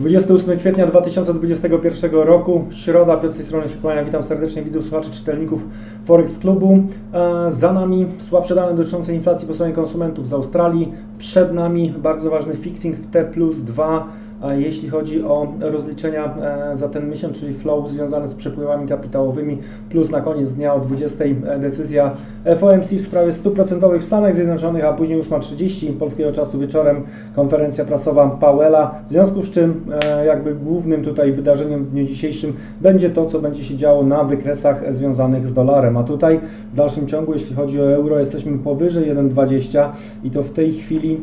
28 kwietnia 2021 roku, środa, Piotr z tej strony. Witam serdecznie widzów, słuchaczy, czytelników Forex Klubu. E, Za nami słabsze dane dotyczące inflacji po stronie konsumentów z Australii. Przed nami bardzo ważny fixing T plus 2, e, jeśli chodzi o rozliczenia e, za ten miesiąc, czyli flow związane z przepływami kapitałowymi, plus na koniec dnia o 20 decyzja FOMC w sprawie stóp procentowych w Stanach Zjednoczonych, a później 8.30 polskiego czasu wieczorem konferencja prasowa Powella, w związku z czym e, jakby głównym tutaj wydarzeniem w dniu dzisiejszym będzie to, co będzie się działo na wykresach związanych z dolarem, a tutaj w dalszym ciągu, jeśli chodzi o euro, jesteśmy powyżej 1,20 i to w tej chwili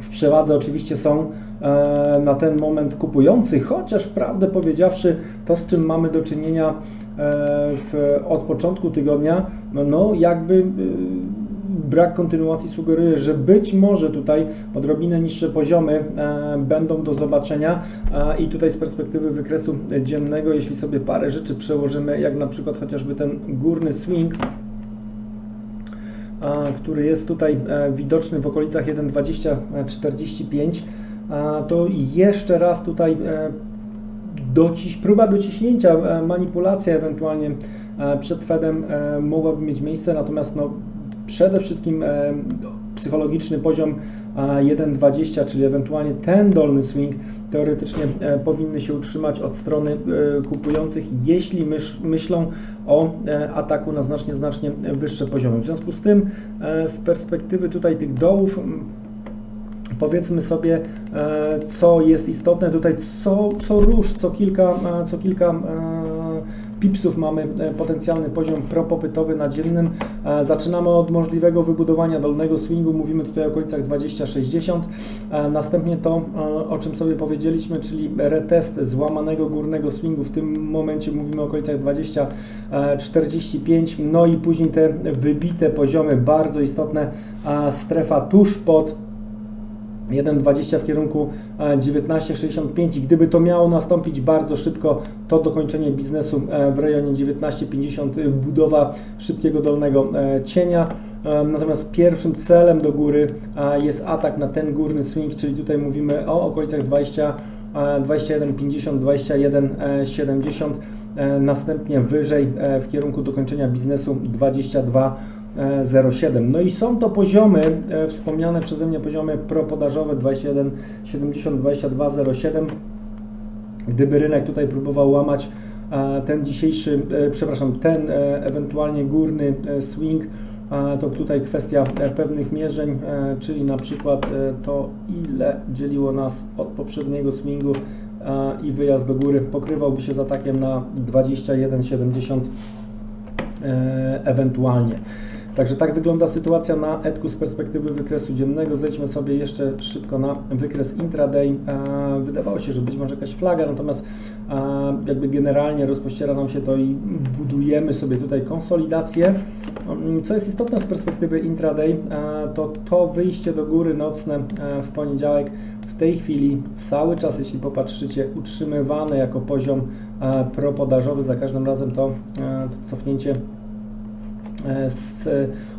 w przewadze oczywiście są e, na ten moment kupujący, chociaż prawdę powiedziawszy, to z czym mamy do czynienia e, w, od początku tygodnia, no jakby y, brak kontynuacji sugeruje, że być może tutaj odrobinę niższe poziomy e, będą do zobaczenia e, i tutaj z perspektywy wykresu dziennego, jeśli sobie parę rzeczy przełożymy, jak na przykład chociażby ten górny swing, który jest tutaj e, widoczny w okolicach 1,2045, a, to jeszcze raz tutaj e, dociś, próba dociśnięcia, e, manipulacja ewentualnie e, przed Fedem mogłaby mieć miejsce, natomiast no, przede wszystkim psychologiczny poziom e, 1,20, czyli ewentualnie ten dolny swing teoretycznie powinny się utrzymać od strony kupujących, jeśli myślą o ataku na znacznie, znacznie wyższe poziomy. W związku z tym z perspektywy tutaj tych dołów powiedzmy sobie, e, co jest istotne tutaj, co, co co kilka, e, co kilka e, pipsów mamy potencjalny poziom propopytowy na dziennym. Zaczynamy od możliwego wybudowania dolnego swingu, mówimy tutaj o okolicach 20-60. E, Następnie to, o czym sobie powiedzieliśmy, czyli retest złamanego górnego swingu, w tym momencie mówimy o okolicach 20-45, no i później te wybite poziomy, bardzo istotne, strefa tuż pod 1,20 w kierunku e, 19,65 i gdyby to miało nastąpić bardzo szybko, to dokończenie biznesu e, w rejonie 19,50, y, budowa szybkiego dolnego e, cienia. E, Natomiast pierwszym celem do góry jest atak na ten górny swing, czyli tutaj mówimy o okolicach 20, e, 21,50, 21,70, e, następnie wyżej w kierunku dokończenia biznesu 22 0,7. No i są to poziomy, e, wspomniane przeze mnie poziomy propodażowe 21,70, 22,07. Gdyby rynek tutaj próbował łamać e, ten dzisiejszy, e, przepraszam, ten e, ewentualnie górny e, swing, e, to tutaj kwestia e, pewnych mierzeń, e, czyli na przykład e, to ile dzieliło nas od poprzedniego swingu e, i wyjazd do góry pokrywałby się z atakiem na 21,70 e, ewentualnie. Także tak wygląda sytuacja na ETKU z perspektywy wykresu dziennego. Zejdźmy sobie jeszcze szybko na wykres intraday. E, Wydawało się, że być może jakaś flaga, natomiast e, jakby generalnie rozpościera nam się to i budujemy sobie tutaj konsolidację. Mm, Co jest istotne z perspektywy intraday, e, to to wyjście do góry nocne w poniedziałek w tej chwili cały czas, jeśli popatrzycie, utrzymywane jako poziom propodażowy. Za każdym razem to, to cofnięcie z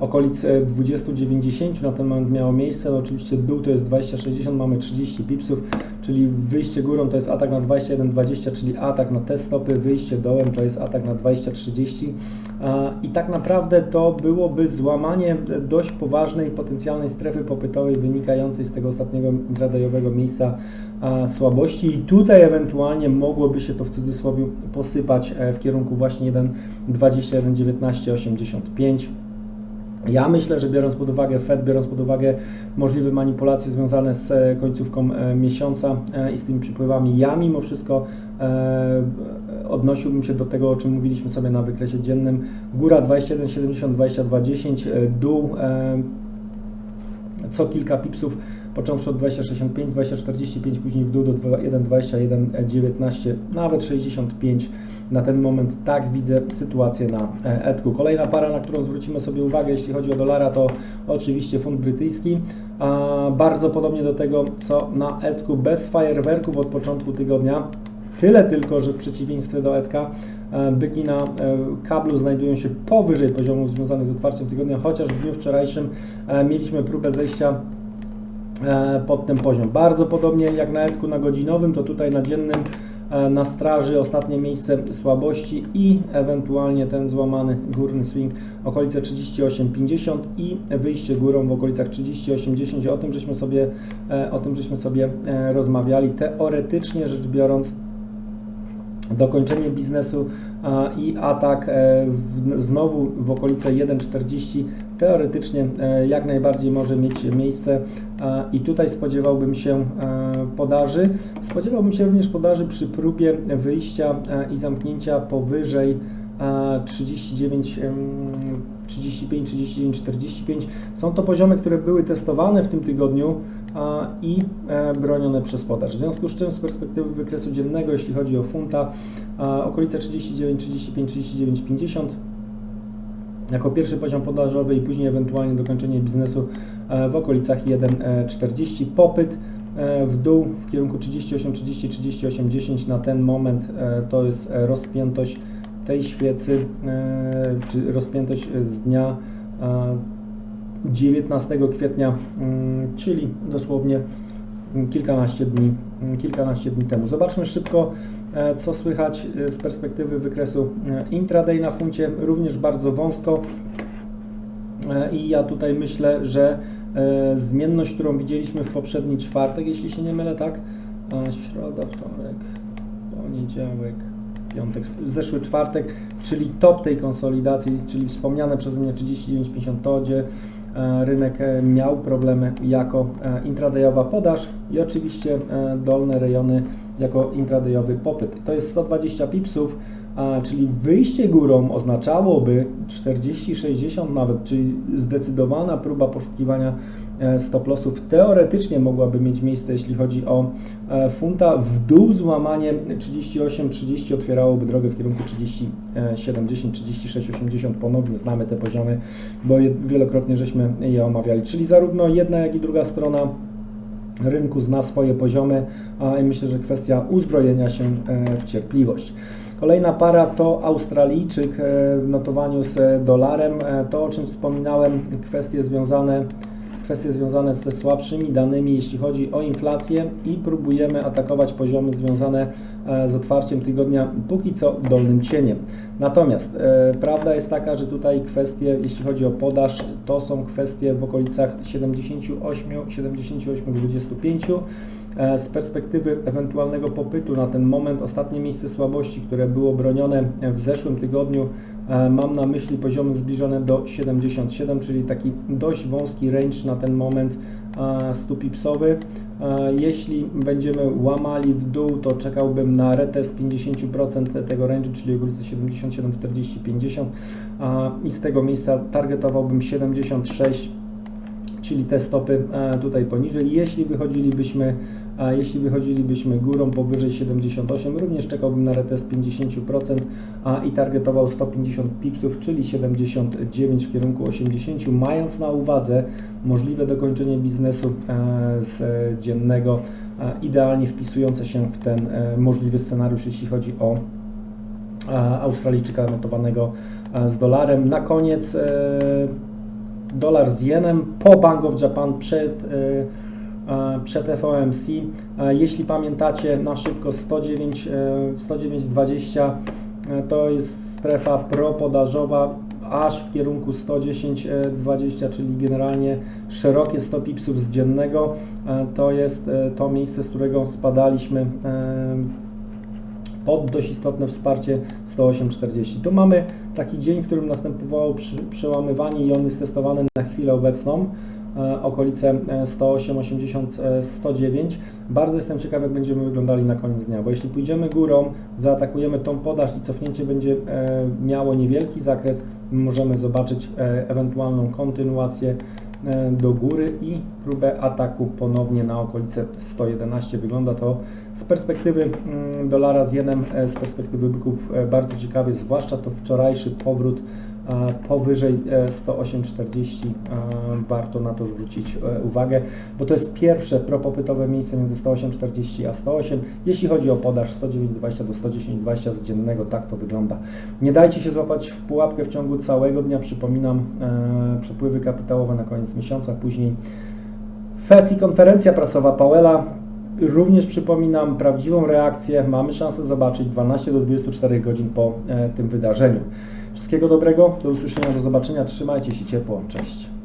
e, okolic e, 20-90 na ten moment miało miejsce. No oczywiście dół to jest 20-60, mamy 30 pipsów, czyli wyjście górą to jest atak na 21-20, czyli atak na te stopy, wyjście dołem to jest atak na 20-30 A, i tak naprawdę to byłoby złamanie dość poważnej potencjalnej strefy popytowej wynikającej z tego ostatniego intradayowego miejsca słabości i tutaj ewentualnie mogłoby się to w cudzysłowie posypać e, w kierunku właśnie 1,21-19,85. Ja myślę, że biorąc pod uwagę Fed, biorąc pod uwagę możliwe manipulacje związane z e, końcówką e, miesiąca e, i z tymi przypływami, ja mimo wszystko odnosiłbym się do tego, o czym mówiliśmy sobie na wykresie dziennym. Góra 21,70, 22,10, e, dół co kilka pipsów, począwszy od 20,65, 20,45, później w dół do 1,20, 1,19, nawet 65. Na ten moment tak widzę sytuację na e, ETK. Kolejna para, na którą zwrócimy sobie uwagę, jeśli chodzi o dolara, to oczywiście funt brytyjski. Bardzo podobnie do tego, co na ETK, bez fajerwerków od początku tygodnia. Tyle tylko, że w przeciwieństwie do ETK e, byki na e, kablu znajdują się powyżej poziomu związanych z otwarciem tygodnia, chociaż w dniu wczorajszym e, mieliśmy próbę zejścia pod ten poziom. Bardzo podobnie jak na etku na godzinowym, to tutaj na dziennym e, na straży ostatnie miejsce słabości i ewentualnie ten złamany górny swing okolice 38,50 i wyjście górą w okolicach 38,10. O tym żeśmy sobie, e, o tym żeśmy sobie e, rozmawiali. Teoretycznie rzecz biorąc, dokończenie biznesu i atak e, znowu w okolice 1,40 teoretycznie e, jak najbardziej może mieć miejsce i tutaj spodziewałbym się e, podaży. Spodziewałbym się również podaży przy próbie wyjścia i zamknięcia powyżej 39, em, 35, 39, 45. Są to poziomy, które były testowane w tym tygodniu i e, bronione przez podaż. W związku z czym z perspektywy wykresu dziennego, jeśli chodzi o funta, okolice 39, 35, 39, 50 jako pierwszy poziom podażowy i później ewentualnie dokończenie biznesu e, w okolicach 1,40. Popyt e, w dół w kierunku 38, 30, 38, 10 na ten moment to jest rozpiętość tej świecy, e, czy rozpiętość z dnia e, 19 kwietnia, mm, czyli dosłownie kilkanaście dni, kilkanaście dni temu. Zobaczmy szybko, e, co słychać e, z perspektywy wykresu intraday na funcie, również bardzo wąsko. I ja tutaj myślę, że zmienność, którą widzieliśmy w poprzedni czwartek, jeśli się nie mylę, tak? Środa, wtorek, poniedziałek, piątek, zeszły czwartek, czyli top tej konsolidacji, czyli wspomniane przeze mnie 39,50 to, gdzie rynek e, miał problemy jako e, intradayowa podaż i oczywiście e, dolne rejony jako intradayowy popyt. To jest 120 pipsów, czyli wyjście górą oznaczałoby 40-60 nawet, czyli zdecydowana próba poszukiwania stop lossów teoretycznie mogłaby mieć miejsce, jeśli chodzi o e, funta. W dół złamanie 38-30 otwierałoby drogę w kierunku 37-10, 36-80. Ponownie znamy te poziomy, bo wielokrotnie żeśmy je omawiali. Czyli zarówno jedna, jak i druga strona rynku zna swoje poziomy, a myślę, że kwestia uzbrojenia się e, w cierpliwość. Kolejna para to Australijczyk e, w notowaniu z dolarem. E, To, o czym wspominałem, kwestie związane, kwestie związane ze słabszymi danymi, jeśli chodzi o inflację i próbujemy atakować poziomy związane e, z otwarciem tygodnia póki co dolnym cieniem. Natomiast e, prawda jest taka, że tutaj kwestie, jeśli chodzi o podaż, to są kwestie w okolicach 78, 78, 25. E, Z perspektywy ewentualnego popytu na ten moment, ostatnie miejsce słabości, które było bronione w zeszłym tygodniu, mam na myśli poziomy zbliżone do 77, czyli taki dość wąski range na ten moment e, stupipsowy. E, Jeśli będziemy łamali w dół, to czekałbym na retest 50% tego range'u, czyli okolice 77, 40, 50 a, i z tego miejsca targetowałbym 76 czyli te stopy e, tutaj poniżej. Jeśli wychodzilibyśmy, jeśli wychodzilibyśmy górą powyżej 78, również czekałbym na retest 50% a i targetował 150 pipsów, czyli 79 w kierunku 80, mając na uwadze możliwe dokończenie biznesu e, z dziennego, idealnie wpisujące się w ten e, możliwy scenariusz, jeśli chodzi o Australijczyka notowanego z dolarem. Na koniec dolar z jenem po Bank of Japan przed, e, e, przed FOMC. E, Jeśli pamiętacie na szybko 109, e, 109,20 e, to jest strefa propodażowa aż w kierunku 110,20, czyli generalnie szerokie 100 pipsów z dziennego. To jest to miejsce, z którego spadaliśmy pod dość istotne wsparcie 108,40. Tu mamy taki dzień, w którym następowało przełamywanie i on jest testowany na chwilę obecną, e, okolice e, 108,80, e, 109. Bardzo jestem ciekaw, jak będziemy wyglądali na koniec dnia, bo jeśli pójdziemy górą, zaatakujemy tą podaż i cofnięcie będzie e, miało niewielki zakres, możemy zobaczyć e, ewentualną kontynuację do góry i próbę ataku ponownie na okolice 111. Wygląda to z perspektywy mm, dolara z jenem, e, z perspektywy byków e, bardzo ciekawie, zwłaszcza to wczorajszy powrót e, powyżej e, 108,40. e, Warto na to zwrócić e, uwagę, bo to jest pierwsze propopytowe miejsce między 108,40 a 108. Jeśli chodzi o podaż 109,20 do 110,20 z dziennego, tak to wygląda. Nie dajcie się złapać w pułapkę w ciągu całego dnia. Przypominam, e, przepływy kapitałowe na koniec miesiąca, później FED i konferencja prasowa Powella. Również przypominam prawdziwą reakcję. Mamy szansę zobaczyć 12 do 24 godzin po e, tym wydarzeniu. Wszystkiego dobrego, do usłyszenia, do zobaczenia. Trzymajcie się ciepło. Cześć.